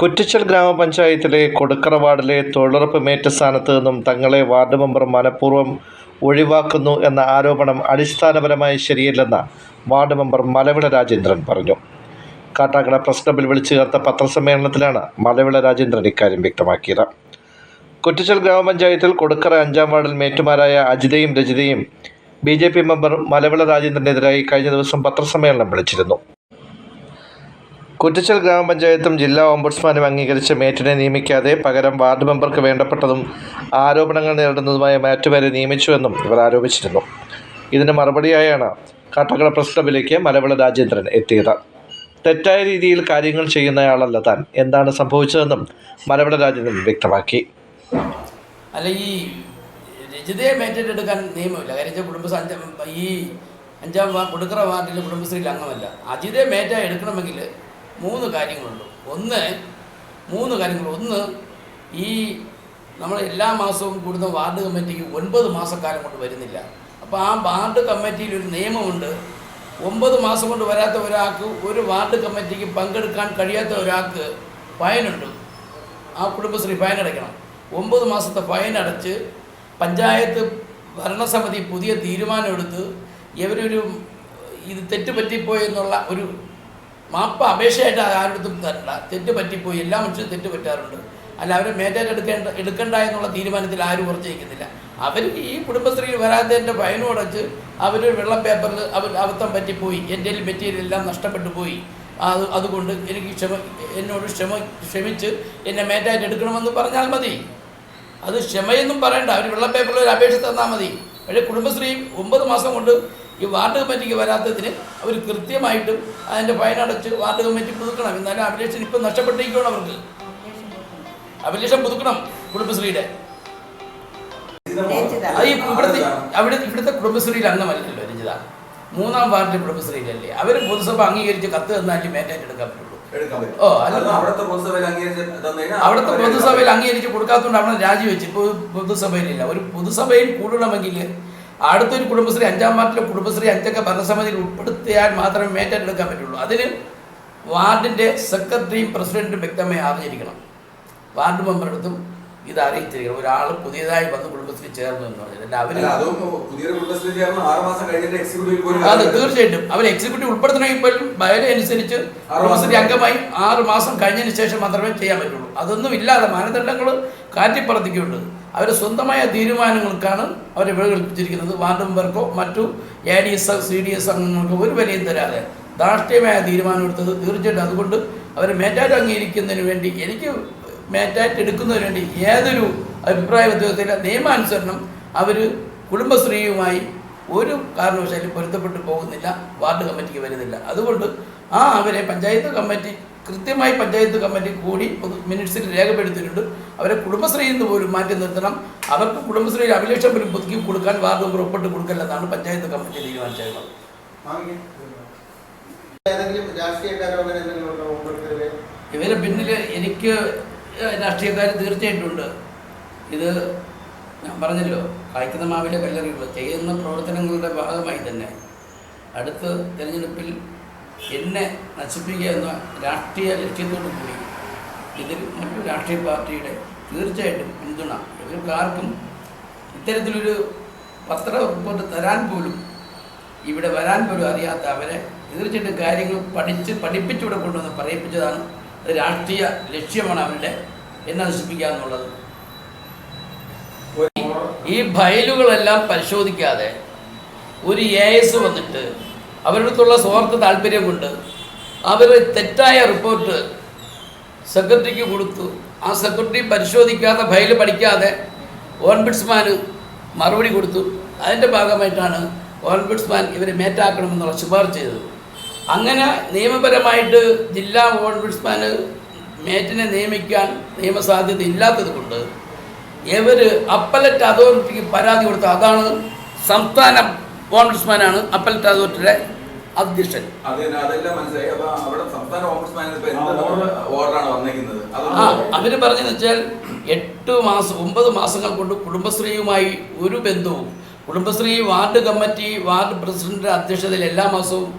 കുറ്റിച്ചൽ ഗ്രാമപഞ്ചായത്തിലെ കൊടുക്കറ വാർഡിലെ തൊഴിലുറപ്പ് മേറ്റ സ്ഥാനത്ത് നിന്നും തങ്ങളെ വാർഡ് മെമ്പർ മനഃപൂർവം ഒഴിവാക്കുന്നു എന്ന ആരോപണം അടിസ്ഥാനപരമായി ശരിയല്ലെന്ന് വാർഡ് മെമ്പർ മലവിള രാജേന്ദ്രൻ പറഞ്ഞു. കാട്ടാക്കട പ്രസ് ക്ലബിൽ വിളിച്ചു ചേർത്ത പത്രസമ്മേളനത്തിലാണ് മലവിള രാജേന്ദ്രൻ ഇക്കാര്യം വ്യക്തമാക്കിയത്. കുറ്റിച്ചൽ ഗ്രാമപഞ്ചായത്തിൽ കൊടുക്കറ അഞ്ചാം വാർഡിൽ മേറ്റുമാരായ അജിതയും രജിതയും B J P member Malavila രാജേന്ദ്രനെതിരായി കഴിഞ്ഞ ദിവസം പത്രസമ്മേളനം വിളിച്ചിരുന്നു. കുറ്റിച്ചൽ ഗ്രാമപഞ്ചായത്തും ജില്ലാ ഓംബുഡ്സ്മാനും അംഗീകരിച്ച മേറ്റിനെ നിയമിക്കാതെ പകരം വാർഡ് മെമ്പർക്ക് വേണ്ടപ്പെട്ടതും ആരോപണങ്ങൾ നേരിടുന്നതുമായ മാറ്റുവരെ നിയമിച്ചുവെന്നും ഇവർ ആരോപിച്ചിരുന്നു. ഇതിന് മറുപടിയായാണ് കാട്ടക്കട പ്രസ് ക്ലബിലേക്ക് മലവിള രാജേന്ദ്രൻ എത്തിയത്. തെറ്റായ രീതിയിൽ കാര്യങ്ങൾ ചെയ്യുന്നയാളല്ല താൻ. എന്താണ് സംഭവിച്ചതെന്നും മലവിള രാജേന്ദ്രൻ വ്യക്തമാക്കി. അല്ല ഈ രജിതയെ എടുക്കാൻ നിയമമില്ല. കാര്യം കുടുംബ ഈ അഞ്ചാം കൊടുക്കറ വാർഡിൽ കുടുംബശ്രീയിൽ അംഗമല്ല. അജിതയെ മേറ്റ എടുക്കണമെങ്കിൽ മൂന്ന് കാര്യങ്ങളുണ്ട്. ഒന്ന് മൂന്ന് കാര്യങ്ങൾ. ഒന്ന് ഈ നമ്മൾ എല്ലാ മാസവും കൂടുന്ന വാർഡ് കമ്മിറ്റിക്ക് ഒൻപത് മാസക്കാലം കൊണ്ട് വരുന്നില്ല. അപ്പോൾ ആ വാർഡ് കമ്മിറ്റിയിൽ ഒരു നിയമമുണ്ട്. ഒമ്പത് മാസം കൊണ്ട് വരാത്ത ഒരാൾക്ക് ഒരു വാർഡ് കമ്മിറ്റിക്ക് പങ്കെടുക്കാൻ കഴിയാത്ത ഒരാൾക്ക് ഫൈനുണ്ട്. ആ കുടുംബശ്രീ ഫൈൻ അടയ്ക്കണം. ഒമ്പത് മാസത്തെ ഫൈൻ അടച്ച് പഞ്ചായത്ത് ഭരണസമിതി പുതിയ തീരുമാനമെടുത്ത് ഇവരൊരു ഇത് തെറ്റുപറ്റിപ്പോയെന്നുള്ള ഒരു മാപ്പ് അപേക്ഷയായിട്ട് ആരുടെ തരണ്ട. തെറ്റ് പറ്റിപ്പോയി. എല്ലാ മനുഷ്യരും തെറ്റ് പറ്റാറുണ്ട്. അല്ല അവരെ മേറ്റേറ്റ് എടുക്കേണ്ട എടുക്കണ്ട എന്നുള്ള തീരുമാനത്തിൽ ആരും ഉറച്ചിരിക്കുന്നില്ല അവർ ഈ കുടുംബശ്രീ വരാത്തതിന്റെ ഫൈനും അടച്ച് അവർ വെള്ളം പേപ്പറിൽ അവർ അബദ്ധം പറ്റിപ്പോയി. എന്റെ മെറ്റീരിയൽ എല്ലാം നഷ്ടപ്പെട്ടു പോയി. അത് അതുകൊണ്ട് എനിക്ക് ക്ഷമ എന്നോട് ക്ഷമ ക്ഷമിച്ച് എന്നെ മേറ്റായിട്ട് എടുക്കണമെന്ന് പറഞ്ഞാൽ മതി. അത് ക്ഷമയൊന്നും പറയണ്ട. അവർ വെള്ളം പേപ്പറിൽ ഒരു അപേക്ഷ തന്നാൽ മതി. പക്ഷേ കുടുംബശ്രീ ഒമ്പത് മാസം കൊണ്ട് ഈ വാർഡ് കമ്മിറ്റിക്ക് വരാത്തതിന് അവർ കൃത്യമായിട്ടും അതിന്റെ ഫൈനടച്ച് വാർഡ് കമ്മിറ്റി പുതുക്കണം. എന്നാലും അഭിലേഷൻ ഇപ്പം നഷ്ടപ്പെട്ടിരിക്കണം അവർക്ക്. അഭിലേഷം പുതുക്കണം കുടുംബശ്രീയുടെ. അത് ഇവിടുത്തെ അവിടെ ഇവിടുത്തെ കുടുംബശ്രീയിൽ അംഗമല്ലല്ലോ രഞ്ജിത. മൂന്നാം വാർഡിലെ കുടുംബശ്രീയിലല്ലേ. അവർ പൊതുസഭ അംഗീകരിച്ച് കത്ത് തന്നാലും മേറ്റായിട്ട് എടുക്കാൻ പറ്റുള്ളൂ. ഓ, അല്ല. അവിടുത്തെ പൊതുസഭയിൽ അംഗീകരിച്ച് പൊതുസഭയിൽ കൊടുക്കാത്തതുകൊണ്ട് അവിടെ രാജിവെച്ച് ഇപ്പോൾ പൊതുസഭയിലില്ല. ഒരു പൊതുസഭയിൽ കൂടണമെങ്കിൽ അടുത്തൊരു കുടുംബശ്രീ അഞ്ചാം വാർഡിലെ കുടുംബശ്രീ അഞ്ചൊക്കെ ഭരണസമിതിയിൽ ഉൾപ്പെടുത്തിയാൽ മാത്രമേ മേറ്റെടുക്കാൻ പറ്റുള്ളൂ. അതിന് വാർഡിന്റെ സെക്രട്ടറിയും പ്രസിഡന്റും വ്യക്തമായി അറിഞ്ഞിരിക്കണം. വാർഡ് മെമ്പറടുത്തും ഇത് അറിയിച്ചിരിക്കണം ഒരാൾ പുതിയതായി വന്ന് കുടുംബശ്രീ ചേർന്നു എന്ന് പറഞ്ഞു അവർ അതും തീർച്ചയായിട്ടും. അവർ എക്സിക്യൂട്ടീവ് ഉൾപ്പെടുത്തണമെങ്കിൽ പോലും ബയോ അനുസരിച്ച് കുടുംബശ്രീ. അംഗമായി ആറ് മാസം കഴിഞ്ഞതിന് ശേഷം മാത്രമേ ചെയ്യാൻ പറ്റുള്ളൂ. അതൊന്നും ഇല്ലാതെ മാനദണ്ഡങ്ങൾ കാറ്റിപ്പറത്തിക്കുണ്ട്. അവർ സ്വന്തമായ തീരുമാനങ്ങൾക്കാണ് അവരെ വിളകൽപ്പിച്ചിരിക്കുന്നത് വാർഡ് മെമ്പർക്കോ മറ്റു A D S C D S അംഗങ്ങൾക്കോ ഒരു വിലയും തരാതെ ധാർഷ്ട്യമായ തീരുമാനമെടുത്തത് തീർച്ചയായിട്ടും അതുകൊണ്ട് അവരെ മേറ്റാറ്റ് അംഗീകരിക്കുന്നതിന് വേണ്ടി എനിക്ക് മേറ്റാറ്റ് എടുക്കുന്നതിന് വേണ്ടി ഏതൊരു അഭിപ്രായ വ്യത്യാസത്തില്ല നിയമാനുസരണം അവർ കുടുംബശ്രീയുമായി ഒരു കാരണവശാലും പൊരുത്തപ്പെട്ടു പോകുന്നില്ല വാർഡ് കമ്മിറ്റിക്ക് വരുന്നില്ല. അതുകൊണ്ട് ആ അവരെ പഞ്ചായത്ത് കമ്മിറ്റി കൃത്യമായി പഞ്ചായത്ത് കമ്മിറ്റി കൂടി മിനിറ്റ്സിൽ രേഖപ്പെടുത്തിയിട്ടുണ്ട്. അവരെ കുടുംബശ്രീയിൽ നിന്ന് പോലും മാറ്റി നിർത്തണം. അവർക്ക് കുടുംബശ്രീയിൽ അഭിലേഷം പോലും പുതുക്കി കൊടുക്കാൻ വാർഡ് മെമ്പർ ഒപ്പിട്ട് കൊടുക്കല്ലെന്നാണ് പഞ്ചായത്ത് കമ്മിറ്റി തീരുമാനിച്ചത് ഇവരെ പിന്നിൽ എനിക്ക് രാഷ്ട്രീയക്കാർ തീർച്ചയായിട്ടും ഉണ്ട് ഇത് ഞാൻ പറഞ്ഞല്ലോ കായ്ക്കുന്ന മാവിലെ കല്ലെറിയുള്ളൂ ചെയ്യുന്ന പ്രവർത്തനങ്ങളുടെ ഭാഗമായി തന്നെ. അടുത്ത തിരഞ്ഞെടുപ്പിൽ എന്നെ നശിപ്പിക്കുക എന്ന രാഷ്ട്രീയ ലക്ഷ്യത്തോടു കൂടി ഇതിൽ മറ്റു രാഷ്ട്രീയ പാർട്ടിയുടെ തീർച്ചയായിട്ടും പിന്തുണ ഇവർക്കാർക്കും ഇത്തരത്തിലൊരു പത്ര റിപ്പോർട്ട് തരാൻ പോലും ഇവിടെ വരാൻ പോലും അറിയാത്ത അവരെ തീർച്ചയായിട്ടും കാര്യങ്ങൾ പഠിച്ച് പഠിപ്പിച്ചിവിടെ കൊണ്ടുവന്ന് പറയിപ്പിച്ചതാണ് രാഷ്ട്രീയ ലക്ഷ്യമാണ് അവരുടെ എന്നെ നശിപ്പിക്കുക എന്നുള്ളത്. ഈ ഫയലുകളെല്ലാം പരിശോധിക്കാതെ ഒരു എ എസ് വന്നിട്ട് അവരടുത്തുള്ള സ്വാർത്ഥ താല്പര്യം കൊണ്ട് അവർ തെറ്റായ റിപ്പോർട്ട് സെക്രട്ടറിക്ക് കൊടുത്തു. ആ സെക്രട്ടറി പരിശോധിക്കാതെ ഫയൽ പഠിക്കാതെ ഓൺബിഡ്സ്മാന് മറുപടി കൊടുത്തു. അതിന്റെ ഭാഗമായിട്ടാണ് ഓൺബിഡ്സ്മാൻ ഇവരെ മേറ്റാക്കണമെന്നുള്ള ശുപാർശ ചെയ്തത്. അങ്ങനെ നിയമപരമായിട്ട് ജില്ലാ ഓൺബിഡ്സ്മാന് മേറ്റിനെ നിയമിക്കാൻ നിയമസാധ്യത ഇല്ലാത്തത് കൊണ്ട് ഇവർ അപ്പലറ്റ് അതോറിറ്റിക്ക് പരാതി കൊടുത്ത അതാണ് സംസ്ഥാന ഓൺബിഡ്സ്മാനാണ് അപ്പലറ്റ് അതോറിറ്റിയുടെ അധ്യക്ഷൻ. ആ അവർ പറഞ്ഞതെന്ന് വെച്ചാൽ എട്ട് മാസം ഒമ്പത് മാസങ്ങൾ കൊണ്ട് കുടുംബശ്രീയുമായി ഒരു ബന്ധവും കുടുംബശ്രീ വാർഡ് കമ്മിറ്റി വാർഡ് പ്രസിഡന്റിന്റെ അധ്യക്ഷതയിൽ എല്ലാ മാസവും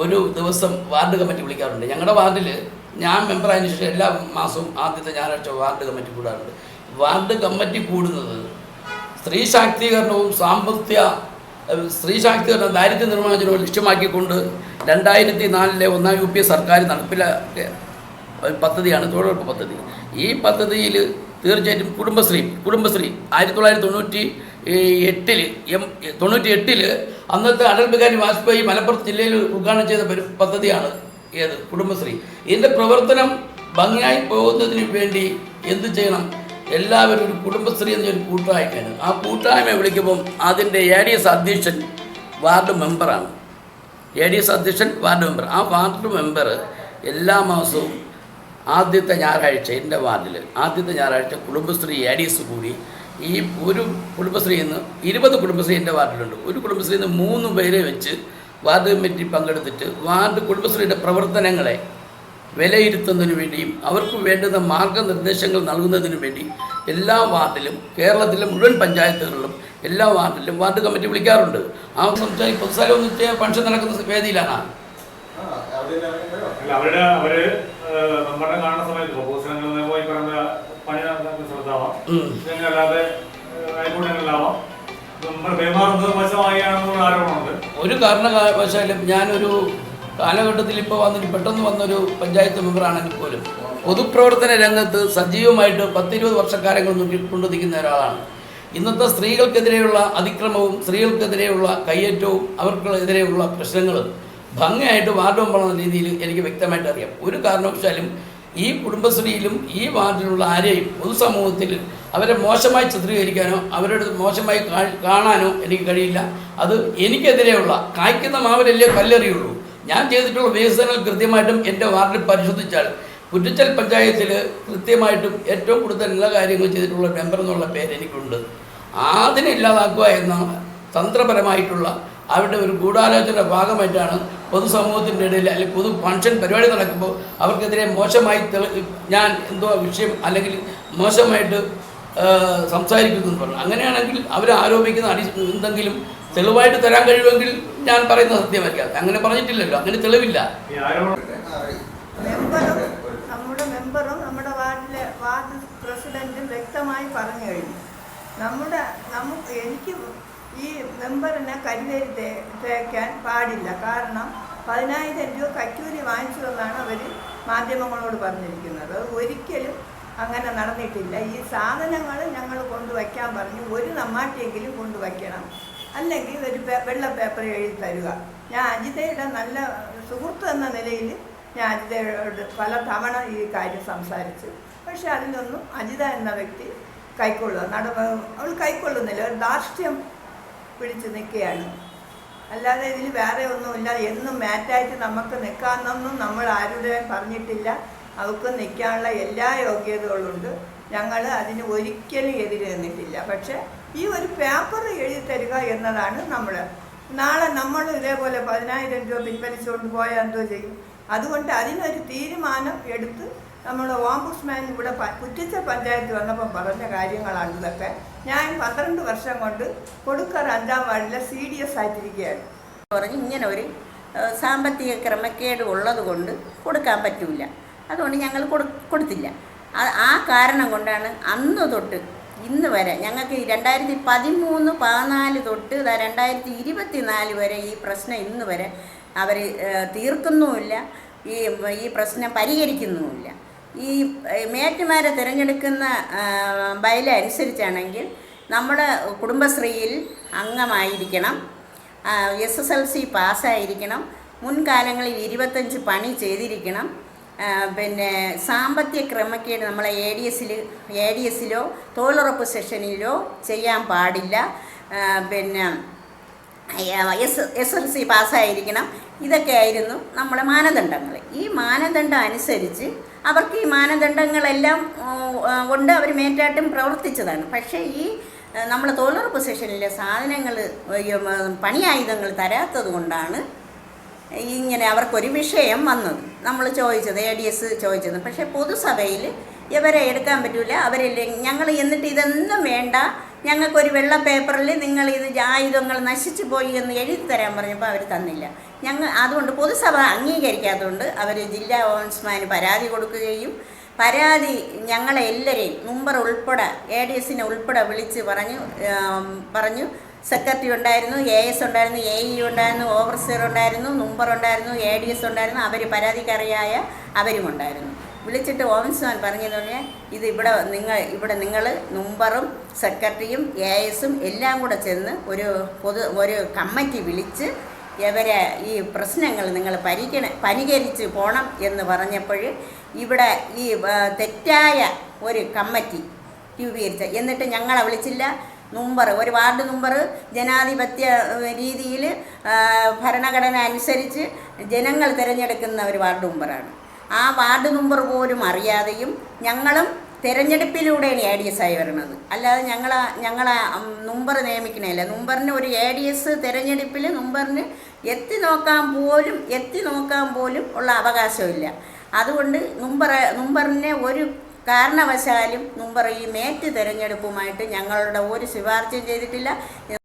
ഒരു ദിവസം വാർഡ് കമ്മിറ്റി വിളിക്കാറുണ്ട്. ഞങ്ങളുടെ വാർഡിൽ ഞാൻ മെമ്പറായതിനു ശേഷം എല്ലാ മാസവും ആദ്യത്തെ ഞായറാഴ്ച വാർഡ് കമ്മിറ്റി കൂടാറുണ്ട്. വാർഡ് കമ്മിറ്റി കൂടുന്നത് സ്ത്രീ ശാക്തീകരണവും സാമ്പത്തിക സ്ത്രീ ശാക്തീകരണ ദാരിദ്ര്യ നിർമ്മാർജനവും ലക്ഷ്യമാക്കിക്കൊണ്ട് രണ്ടായിരത്തി നാലിലെ ഒന്നാം യു പി എ സർക്കാർ നടപ്പിലാക്കിയ പദ്ധതിയാണ് തൊഴിലുറപ്പ് പദ്ധതി. ഈ പദ്ധതിയിൽ തീർച്ചയായിട്ടും കുടുംബശ്രീ കുടുംബശ്രീ. ആയിരത്തി തൊള്ളായിരത്തി തൊണ്ണൂറ്റി എട്ടിൽ എം തൊണ്ണൂറ്റി എട്ടിൽ അന്നത്തെ അടൽ ബിഹാരി വാജ്പേയി മലപ്പുറം ജില്ലയിൽ ഉദ്ഘാടനം ചെയ്ത പദ്ധതിയാണ് ഏത്? കുടുംബശ്രീ. ഇതിന്റെ പ്രവർത്തനം ഭംഗിയായി പോകുന്നതിന് വേണ്ടി എന്ത് ചെയ്യണം? എല്ലാവരും ഒരു കുടുംബശ്രീ എന്നൊരു കൂട്ടായ്മയാണ് ആ കൂട്ടായ്മ വിളിക്കുമ്പം അതിന്റെ എ ഡി എസ് അധ്യക്ഷൻ വാർഡ് മെമ്പറാണ്. എ ഡി എസ് അധ്യക്ഷൻ വാർഡ് മെമ്പർ. ആ വാർഡ് മെമ്പർ എല്ലാ മാസവും ആദ്യത്തെ ഞായറാഴ്ച എന്റെ വാർഡിൽ ആദ്യത്തെ ഞായറാഴ്ച കുടുംബശ്രീ ഏഡീസ് കൂടി ഈ ഒരു കുടുംബശ്രീയിൽ നിന്ന് ഇരുപത് കുടുംബശ്രീ എന്റെ വാർഡിലുണ്ട്. ഒരു കുടുംബശ്രീയിൽ നിന്ന് മൂന്ന് പേരെ വെച്ച് വാർഡ് കമ്മിറ്റി പങ്കെടുത്തിട്ട് വാർഡ് കുടുംബശ്രീയുടെ പ്രവർത്തനങ്ങളെ വിലയിരുത്തുന്നതിന് വേണ്ടിയും അവർക്ക് വേണ്ടുന്ന മാർഗനിർദ്ദേശങ്ങൾ നൽകുന്നതിനു വേണ്ടി എല്ലാ വാർഡിലും കേരളത്തിലെ മുഴുവൻ പഞ്ചായത്തുകളിലും എല്ലാ വാർഡിലും വാർഡ് കമ്മിറ്റി വിളിക്കാറുണ്ട്. ആ ഒന്നും വെച്ചാൽ ഫംഗ്ഷൻ നടക്കുന്ന വേദിയിലാണ്. അവരുടെ നമ്മുടെ കാണുന്ന സമയത്ത് പ്രൊപ്പോസലുകൾ പോയി പറഞ്ഞ പണി നടത്താൻ ശ്രദ്ധാവാം. അല്ലാതെ അയൽക്കൂട്ടങ്ങളിലാവാം. ഒരു കാരണവശാലും ഞാനൊരു കാലഘട്ടത്തിൽ ഇപ്പോൾ വന്നിട്ട് പെട്ടെന്ന് വന്നൊരു പഞ്ചായത്ത് മെമ്പറാണെങ്കിൽ പോലും പൊതുപ്രവർത്തന രംഗത്ത് സജീവമായിട്ട് പത്തിരുപത് വർഷക്കാലങ്ങൾ നോക്കി- കൊണ്ടു നിൽക്കുന്ന ഒരാളാണ്. ഇന്നത്തെ സ്ത്രീകൾക്കെതിരെയുള്ള അതിക്രമവും സ്ത്രീകൾക്കെതിരെയുള്ള കയ്യേറ്റവും അവർക്കെതിരെയുള്ള പ്രശ്നങ്ങളും ഭംഗിയായിട്ട് വാർഡ് മെമ്പറെന്ന രീതിയിൽ എനിക്ക് വ്യക്തമായിട്ട് അറിയാം. ഒരു കാരണവശാലും ഈ കുടുംബശ്രീയിലും ഈ വാർഡിലുള്ള ആരെയും പൊതുസമൂഹത്തിൽ അവരെ മോശമായി ചിത്രീകരിക്കാനോ അവരോട് മോശമായി കാണാനോ എനിക്ക് കഴിയില്ല. അത് എനിക്കെതിരെയുള്ള കായ്ക്കുന്ന മാവിലല്ലേ കല്ലെറിയുള്ളൂ. ഞാൻ ചെയ്തിട്ടുള്ള വികസനങ്ങൾ കൃത്യമായിട്ടും എന്റെ വാർഡിൽ പരിശോധിച്ചാൽ കുറ്റിച്ചൽ പഞ്ചായത്തിൽ കൃത്യമായിട്ടും ഏറ്റവും കൂടുതൽ നല്ല കാര്യങ്ങൾ ചെയ്തിട്ടുള്ള മെമ്പർ എന്നുള്ള പേര് എനിക്കുണ്ട്. അതിനെ ഇല്ലാതാക്കുക എന്ന തന്ത്രപരമായിട്ടുള്ള അവരുടെ ഒരു ഗൂഢാലോചന ഭാഗമായിട്ടാണ് പൊതുസമൂഹത്തിന്റെ ഇടയിൽ അല്ലെങ്കിൽ പൊതു ഫംഗ്ഷൻ പരിപാടി നടക്കുമ്പോൾ അവർക്കെതിരെ മോശമായി ഞാൻ എന്തോ വിഷയം അല്ലെങ്കിൽ മോശമായിട്ട് സംസാരിക്കുന്നു പറഞ്ഞു. അങ്ങനെയാണെങ്കിൽ അവർ ആരോപിക്കുന്ന അടി എന്തെങ്കിലും തെളിവായിട്ട് തരാൻ കഴിയുമെങ്കിൽ ഞാൻ പറയുന്ന സത്യമായിരിക്കാം. അങ്ങനെ പറഞ്ഞിട്ടില്ലല്ലോ. അങ്ങനെ തെളിവില്ല. നമ്മുടെ മെമ്പറും നമ്മുടെ വാർഡ് പ്രസിഡന്റും വ്യക്തമായി പറഞ്ഞു കഴിഞ്ഞു. നമ്മുടെ നമുക്ക് എനിക്ക് മെമ്പറിനെ കരിവേരി തേ- തേക്കാൻ പാടില്ല. കാരണം പതിനായിരം രൂപ കറ്റൂരി വാങ്ങിച്ചു എന്നാണ് അവർ മാധ്യമങ്ങളോട് പറഞ്ഞിരിക്കുന്നത്. ഒരിക്കലും അങ്ങനെ നടന്നിട്ടില്ല. ഈ സാധനങ്ങൾ ഞങ്ങൾ കൊണ്ടുവയ്ക്കാൻ പറഞ്ഞു. ഒരു നമ്മാട്ടിയെങ്കിലും കൊണ്ടുവയ്ക്കണം. അല്ലെങ്കിൽ ഒരു വെള്ള പേപ്പർ എഴുതി തരിക. ഞാൻ അജിതയുടെ നല്ല സുഹൃത്ത് എന്ന നിലയിൽ ഞാൻ അജിതയോട് പല തവണ ഈ കാര്യം സംസാരിച്ചു. പക്ഷെ അതിലൊന്നും അജിത എന്ന വ്യക്തി കൈക്കൊള്ളുക നട അവൾ കൈക്കൊള്ളുന്നില്ല. ഒരു ധാർഷ്ട്യം പിടിച്ച് നിൽക്കുകയാണ്. അല്ലാതെ ഇതിൽ വേറെ ഒന്നുമില്ല. എന്നും മാറ്റായിട്ട് നമുക്ക് നിൽക്കാമെന്നൊന്നും നമ്മൾ ആരുടെയും പറഞ്ഞിട്ടില്ല. അവർക്ക് നിൽക്കാനുള്ള എല്ലാ യോഗ്യതകളുണ്ട്. ഞങ്ങൾ അതിന് ഒരിക്കലും എതിര് നിന്നിട്ടില്ല. പക്ഷേ ഈ ഒരു പേപ്പർ എഴുതി തരിക എന്നതാണ് നമ്മൾ. നാളെ നമ്മൾ ഇതേപോലെ പതിനായിരം രൂപ പിൻവലിച്ചുകൊണ്ട് പോയാൽ എന്തോ ചെയ്യും. അതുകൊണ്ട് അതിനൊരു തീരുമാനം എടുത്ത് നമ്മുടെ ഓംബുഡ്സ്മാൻ ഇവിടെ കുറ്റിച്ച പഞ്ചായത്ത് വന്നപ്പോൾ പറഞ്ഞ കാര്യങ്ങളാണ് ഇതൊക്കെ. ഞാൻ പന്ത്രണ്ട് വർഷം കൊണ്ട് കൊടുക്കർ അഞ്ചാം വാർഡിലെ സി ഡി എസ് ആയിട്ടിരിക്കുകയാണ്. പറഞ്ഞ് ഇങ്ങനെ ഒരു സാമ്പത്തിക ക്രമക്കേട് ഉള്ളത് കൊണ്ട് കൊടുക്കാൻ പറ്റില്ല അതുകൊണ്ട് ഞങ്ങൾ കൊടു കൊടുത്തില്ല. ആ- കാരണം കൊണ്ടാണ് അന്ന് തൊട്ട് ഇന്ന് വരെ ഞങ്ങൾക്ക് രണ്ടായിരത്തി പതിമൂന്ന് പതിനാല് തൊട്ട് രണ്ടായിരത്തി ഇരുപത്തി നാല് വരെ ഈ പ്രശ്നം ഇന്ന് വരെ അവർ തീർക്കുന്നുമില്ല. ഈ ഈ പ്രശ്നം പരിഹരിക്കുന്നുമില്ല. ഈ മേറ്റുമാരെ തിരഞ്ഞെടുക്കുന്ന ബൈല അനുസരിച്ചാണെങ്കിൽ നമ്മുടെ കുടുംബശ്രീയിൽ അംഗമായിരിക്കണം. എസ് എസ് എൽ സി പാസ്സായിരിക്കണം. മുൻകാലങ്ങളിൽ ഇരുപത്തഞ്ച് പണി ചെയ്തിരിക്കണം. പിന്നെ സാമ്പത്തിക ക്രമക്കേട് നമ്മളെ എ ഡി എസിൽ എ ഡി എസിലോ തൊഴിലുറപ്പ് സെഷനിലോ ചെയ്യാൻ പാടില്ല. പിന്നെ എസ് എസ് എൽ സി പാസ്സായിരിക്കണം. ഇതൊക്കെ ആയിരുന്നു നമ്മുടെ മാനദണ്ഡങ്ങൾ. ഈ മാനദണ്ഡം അനുസരിച്ച് അവർക്ക് ഈ മാനദണ്ഡങ്ങളെല്ലാം ഉണ്ട് അവർ മേറ്റാട്ടും പ്രവർത്തിച്ചതാണ്. പക്ഷേ ഈ നമ്മൾ തൊഴിലുറപ്പ് സെഷനിലെ സാധനങ്ങൾ പണിയായുധങ്ങൾ തരാത്തത് കൊണ്ടാണ് ഇങ്ങനെ അവർക്കൊരു വിഷയം വന്നത്. നമ്മൾ ചോദിച്ചത് എ ഡി എസ് ചോദിച്ചത്. പക്ഷേ പൊതുസഭയിൽ ഇവരെ എടുക്കാൻ പറ്റില്ല അവരില്ല ഞങ്ങൾ എന്നിട്ട് ഇതൊന്നും വേണ്ട. ഞങ്ങൾക്കൊരു വെള്ള പേപ്പറിൽ നിങ്ങൾ ഇത് ആയുധങ്ങൾ നശിച്ചു പോയി എന്ന് എഴുതി തരാൻ പറഞ്ഞപ്പോൾ അവർ തന്നില്ല. ഞങ്ങൾ അതുകൊണ്ട് പൊതുസഭ അംഗീകരിക്കാത്തതുകൊണ്ട് അവർ ജില്ലാ ഓംസ്മാന് പരാതി കൊടുക്കുകയും പരാതി ഞങ്ങളെ എല്ലാവരെയും മുമ്പർ ഉൾപ്പെടെ എ ഡി എസിനെ ഉൾപ്പെടെ വിളിച്ച് പറഞ്ഞു പറഞ്ഞു. സെക്രട്ടറി ഉണ്ടായിരുന്നു എ എസ് ഉണ്ടായിരുന്നു എ ഇ ഉണ്ടായിരുന്നു ഓവർസിയർ ഉണ്ടായിരുന്നു മുമ്പർ ഉണ്ടായിരുന്നു എ ഡി എസ് ഉണ്ടായിരുന്നു അവർ പരാതിക്കാരിയായ അവരും ഉണ്ടായിരുന്നു. വിളിച്ചിട്ട് ഓംസ്മാൻ പറഞ്ഞെന്ന് പറഞ്ഞാൽ ഇത് ഇവിടെ നിങ്ങൾ ഇവിടെ നിങ്ങൾ നുമ്പറും സെക്രട്ടറിയും എ എസും എല്ലാം കൂടെ ചെന്ന് ഒരു പൊതു ഒരു കമ്മിറ്റി വിളിച്ച് ഇവരെ ഈ പ്രശ്നങ്ങൾ നിങ്ങൾ പരിഗണ പരിഹരിച്ച് പോകണം എന്ന് പറഞ്ഞപ്പോൾ ഇവിടെ ഈ തെറ്റായ ഒരു കമ്മിറ്റി രൂപീകരിച്ച എന്നിട്ട് ഞങ്ങളെ വിളിച്ചില്ല. നുമ്പർ ഒരു വാർഡ് നുമ്പർ ജനാധിപത്യ രീതിയിൽ ഭരണഘടന അനുസരിച്ച് ജനങ്ങൾ തിരഞ്ഞെടുക്കുന്ന ഒരു വാർഡ് മെമ്പറാണ് ആ വാർഡ് മെമ്പർ പോലും അറിയാതെയും ഞങ്ങളും തിരഞ്ഞെടുപ്പിലൂടെയാണ് എ ഡി എസ് ആയി വരുന്നത്. അല്ലാതെ ഞങ്ങൾ ഞങ്ങൾ നുമ്പർ നിയമിക്കണേല നുമ്പറിന് ഒരു എ ഡി എസ് തിരഞ്ഞെടുപ്പിൽ നുമ്പറിന് എത്തി നോക്കാൻ പോലും എത്തി നോക്കാൻ പോലും ഉള്ള അവകാശമില്ല. അതുകൊണ്ട് നുമ്പർ നുമ്പറിനെ ഒരു കാരണവശാലും നുമ്പർ ഈ മേറ്റ് തിരഞ്ഞെടുപ്പുമായിട്ട് ഞങ്ങളുടെ ഒരു ശുപാർശയും ചെയ്തിട്ടില്ല.